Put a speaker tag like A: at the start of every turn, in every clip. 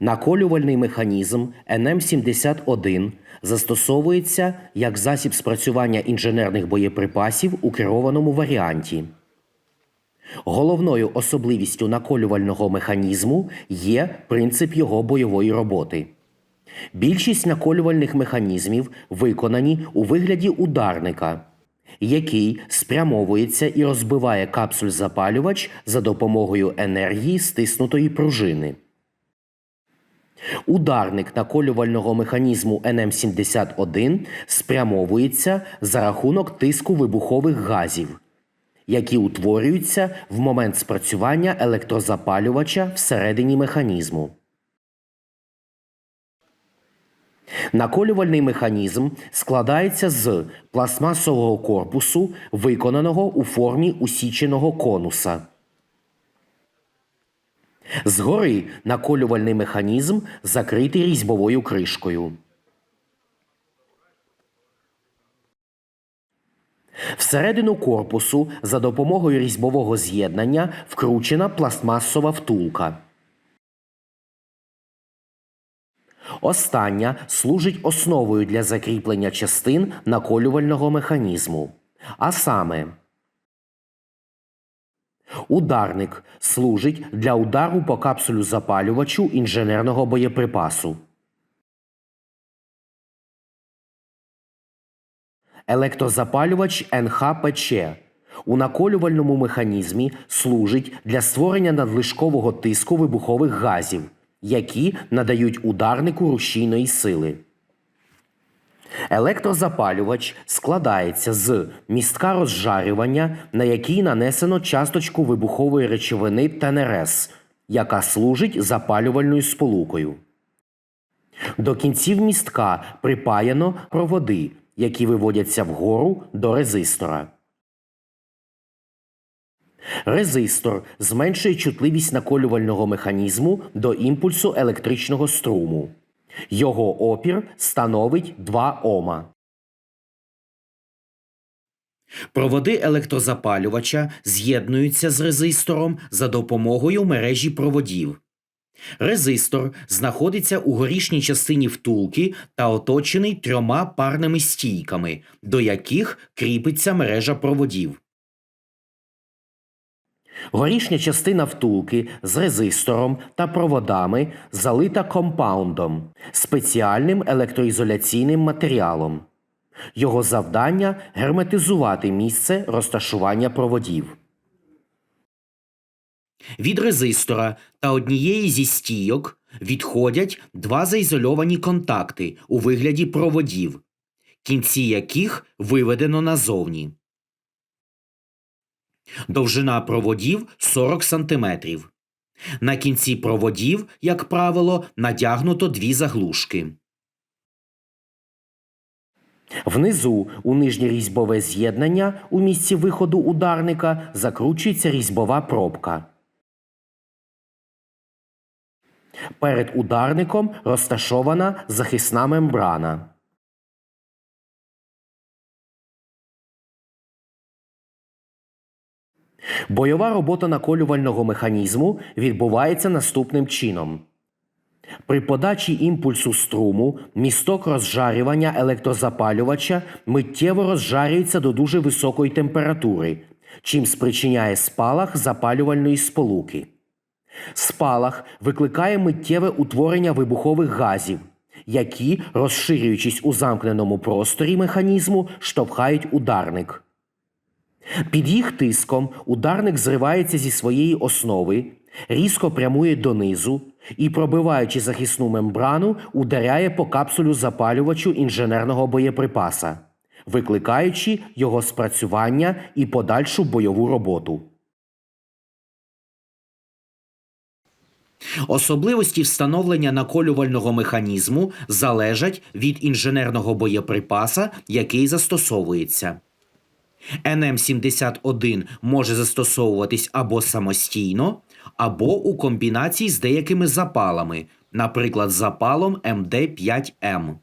A: Наколювальний механізм НМ-71 застосовується як засіб спрацювання інженерних боєприпасів у керованому варіанті. Головною особливістю наколювального механізму є принцип його бойової роботи. Більшість наколювальних механізмів виконані у вигляді ударника, який спрямовується і розбиває капсуль-запалювач за допомогою енергії стиснутої пружини. Ударник наколювального механізму НМ71 спрямовується за рахунок тиску вибухових газів, які утворюються в момент спрацювання електрозапалювача всередині механізму. Наколювальний механізм складається з пластмасового корпусу, виконаного у формі усіченого конуса. Згори наколювальний механізм закритий різьбовою кришкою. Всередину корпусу за допомогою різьбового з'єднання вкручена пластмасова втулка. Остання служить основою для закріплення частин наколювального механізму. А саме, ударник служить для удару по капсулю запалювачу інженерного боєприпасу. Електрозапалювач НХПЧ у наколювальному механізмі служить для створення надлишкового тиску вибухових газів, які надають ударнику рушійної сили. Електрозапалювач складається з містка розжарювання, на який нанесено часточку вибухової речовини ТНРС, яка служить запалювальною сполукою. До кінців містка припаяно проводи, які виводяться вгору до резистора. Резистор зменшує чутливість наколювального механізму до імпульсу електричного струму. Його опір становить 2 Ома. Проводи електрозапалювача з'єднуються з резистором за допомогою мережі проводів. Резистор знаходиться у горішній частині втулки та оточений трьома парними стійками, до яких кріпиться мережа проводів. Горішня частина втулки з резистором та проводами залита компаундом спеціальним електроізоляційним матеріалом. Його завдання герметизувати місце розташування проводів. Від резистора та однієї зі стійок відходять два заізольовані контакти у вигляді проводів, кінці яких виведено назовні. Довжина проводів 40 см. На кінці проводів, як правило, надягнуто дві заглушки. Внизу у нижнє різьбове з'єднання у місці виходу ударника закручується різьбова пробка. Перед ударником розташована захисна мембрана. Бойова робота наколювального механізму відбувається наступним чином. При подачі імпульсу струму місток розжарювання електрозапалювача миттєво розжарюється до дуже високої температури, чим спричиняє спалах запалювальної сполуки. Спалах викликає миттєве утворення вибухових газів, які, розширюючись у замкненому просторі механізму, штовхають ударник. Під їх тиском ударник зривається зі своєї основи, різко прямує донизу і, пробиваючи захисну мембрану, ударяє по капсулю запалювачу інженерного боєприпаса, викликаючи його спрацювання і подальшу бойову роботу. Особливості встановлення наколювального механізму залежать від інженерного боєприпаса, який застосовується. НМ71 може застосовуватись або самостійно, або у комбінації з деякими запалами, наприклад, запалом МД5М.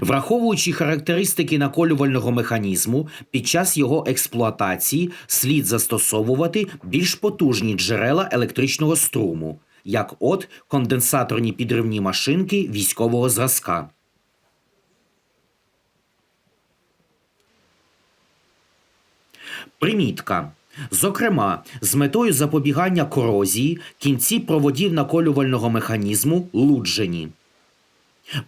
A: Враховуючи характеристики наколювального механізму, під час його експлуатації слід застосовувати більш потужні джерела електричного струму, як от конденсаторні підривні машинки військового зразка. Примітка. Зокрема, з метою запобігання корозії кінці проводів наколювального механізму луджені.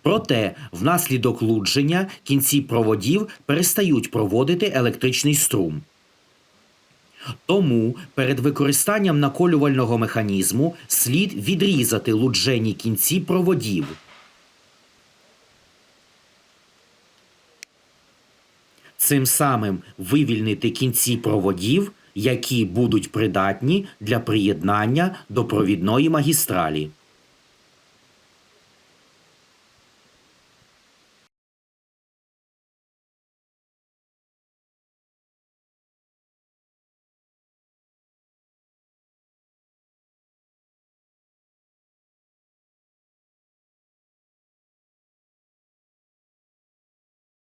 A: Проте, внаслідок лудження кінці проводів перестають проводити електричний струм. Тому перед використанням наколювального механізму слід відрізати луджені кінці проводів. Цим самим вивільнити кінці проводів, які будуть придатні для приєднання до провідної магістралі.